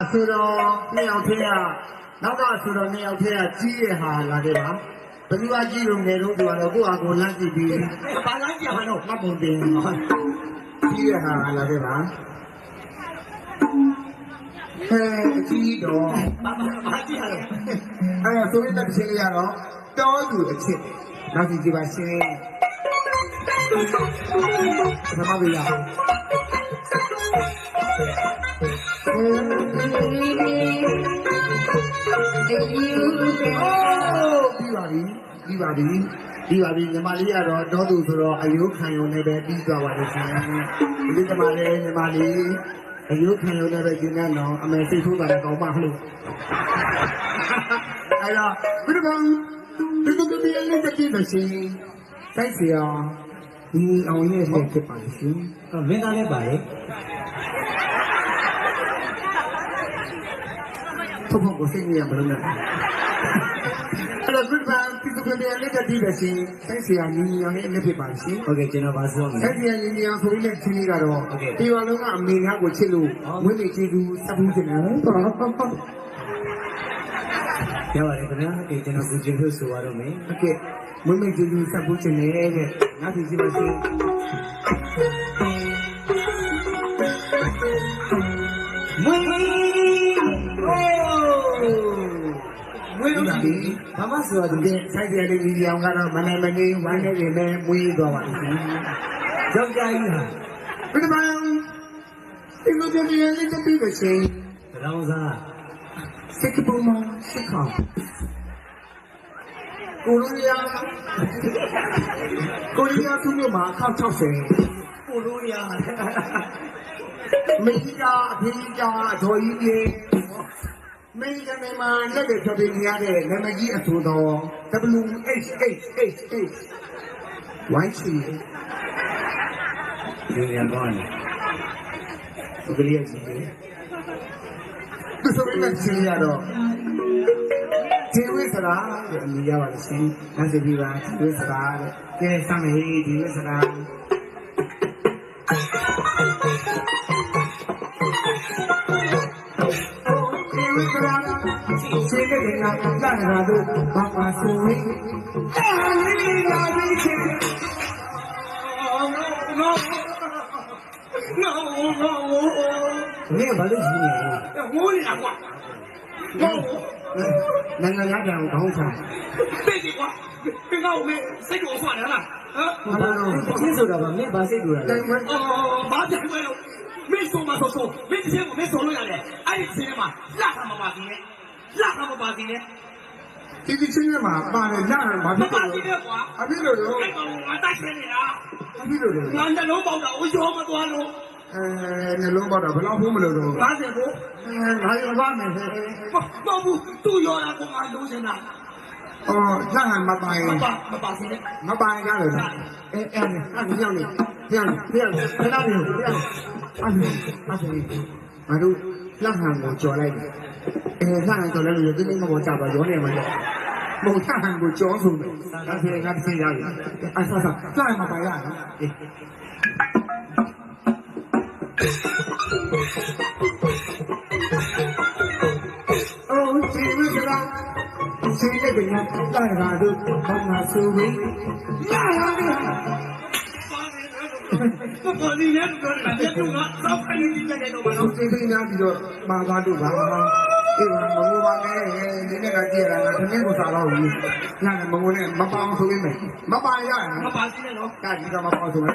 ဆိုတော့နှစ်ယောက်ထဲကနောက်ကဆိုတော့နှစ်ယောက်ထဲကကြီးရဟာလာခဲ့ပါဘယ်သူကကြီးလို့ငယ်တော့သူကတော့ကိုယ့်အကိုလန့်ကြည့်ပြီးဘာလမ်းကြမှာတော့မှတ်ပုံတင်ကြီးရဟာလာခဲ့ပါဟဲ့အကြီးတော့ဘာဘာဘာကြည့်ရလဲအဲ့တော့ဆိုရင်တစ်ချင်းလေးကတော့တောသူအချစ်နောက်ကြည့်ကြပါရှင်ပထမပေးရအောင် ပြီးပါပြီပြီးပါပြီပြီးပါပြီညီမလေးကတော့တောသူဆိုတော့အယုခံရုံနဲ့ပဲပြီးသွားပါတယ်ရှင်ဒီညီမလေးညီမလေးအယုခံရုံနဲ့ပဲကျင်းတဲ့တော့အမေစိတ်ဆိုးတာလည်းကောင်းပါလို့အဲ့တော့ဘယ်တော့ဒီလိုဒီလိုလေးတတိမရှိတိုက်စီအောင်ဒီအောင်ရဲ့ဆက်ဖြစ်ပါလိမ့်ရှင်မင်းသားလည်းပါရဲ့ ထုတ်ဖို့ကိုစိတ်ညစ်ရမလို့လားအဲ့တော့ဒီပန်းဒီစပယ်လေးကတည်းကရှင်ဆိုင်ဆရာညီညီအောင်လည်းအလုပ်ဖြစ်ပါရှင်ဟုတ်ကဲ့ကျွန်တော်ပါဆုံးမယ်ဆိုင်ဆရာညီညီအောင်ဆိုရင်လည်းချင်းကတော့ဒီဝါလုံးကအမေငါကိုချစ်လို့မွေးနေ့ကျေးဇူးဆက်ဖို့ကျင်တယ်ရပါတယ်ခင်ဗျာဒီကျွန်တော်ကိုကျေးဇူးဆိုရတော့မယ်ဟုတ်ကဲ့မွေးနေ့ကျေးဇူးဆက်ဖို့ကျင်တယ်တဲ့နောက်ပြီးရှိပါရှင်မွေး လို့ပါပြီဘာမှဆိုရဒီတဲ့ဆိုင်ကြတဲ့ဒီအောင်ကတော့မနိုင်မနေဝမ်းနေနေနဲ့မွေးသွားပါလိမ့်မယ်ယောက်ျားကြီးဟာ။ဒီမှာဒီလိုကြည့်ရင်လည်းတပိပဲရှင်တောင်စားစက်ကပုံမစက်ခေါကိုရီးယားကိုရီးယားသူတို့မှာခောက်60ပိုလို့ရမေကြီးကအဖေကြီးကအတော်ကြီးကြီး မေကြီးကမှာလက်တွေဖြတ်ပြီးရတဲ့နာမည်ကြီးအဆိုတော် WHHH ဝိုင်းချီဒီရန်ကောင်းတယ်ကလေးရဲ့ကြီးသူဆိုရင်လည်းချင်းရတော့ဒီဝိစရာတဲ့အမည်ရပါလို့ရှင်။နာစီပြီးပါဒီဝိစရာတဲ့။ကဲစမေးဒီဝိစရာ စေတဲ့ကလာလာလာတို့ဘာပါဆိုရင်အာလေးလာပြီးချင်း no no no မင်းဘာလို့ကြီးနေလဲဝိုးနေတာကွာနိုင်ငံသားတောင်ခေါင်းဆောင်သိတယ်ကွာဘယ်ကောင်မဲစိတ်ကိုဆွတယ်လားဟမ်ဘာလို့ချင်းဆိုတာဗာမင်းဘာစိတ်တူတာလဲတိုင်ဝဲအော်ဘာပြန်ခွဲလို့မင်းဆိုမဆိုဆိုမင်းတစ်ချက်ကိုမင်းဆိုလို့ရတယ်အဲ့ဒီချင်းထဲမှာလက်ခါမပါသေးနဲ့ လက်ခါမပါသေးနဲ့ဒီဒီချင်းမှာပါတယ်ညမှာဘာမဖြစ်ပါလို့သေးနဲ့ကွာအဖြစ်လို့ရောအဲ့ကောင်ကငါတိုက်နေနေတာအဖြစ်လို့ရောငါနှလုံးပေါက်တာကိုရောမသွားလို့အဲနှလုံးပေါက်တော့ဘယ်လောက်ဖို့မလို့တော့50ကိုအဲငါရောပါမယ်ဟဲ့မဟုတ်ဘူးသူ့ရောတာကိုငါလုံးနေတာအော်ညဟန်မပိုင်မပါမပါသေးနဲ့မပိုင်ကြလို့အဲအဲအဲ့ညောင်းနေညောင်းနေညောင်းနေခဏနေညောင်းအဲ့အဲ့မတို့လက်ဟန်ကိုကြော်လိုက်တယ် အဲလက်ဟန်ကြော်လိုက်လို့ဒီနေ့မပေါ်ကြပါရောနေမှာလေမဟုတ်လက်ဟန်ကိုကြောဆုံးတယ်ဒါဆိုရင်ကသိရပြီအဆဆလက်မပိုင်ရနော် Oh, she was around. She lived in that Colorado, on my survey. မပါသေးနဲ့ပြောနေတာတဲ့သူကစောက်ခိုင်းနေတယ်တော့ဘာ So လို့ they think now you ma ba do ba. Eh, ma mo ba ne, ni ne ka ji ra na, thane ko sa ba wu. Na na mo ne ma pa so wi me. Ma pa ya မ na. ပါသေးနဲ့နော် Ka ji ka ma pa so me.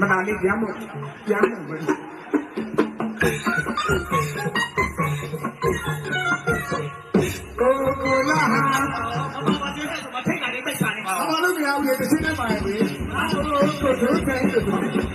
မနာလေးပြန်မို့ပြန်မို့ပဲကိုကိုလာဟာမပါသေးနဲ့ဆိုမထိတ်တာလေးပိတ်ချနေပါအမလို့မရဘူးလေတ စ်ချိန်နဲ့ပါရဲ့လေအာကိုကိုတို့ဆိုင်တို့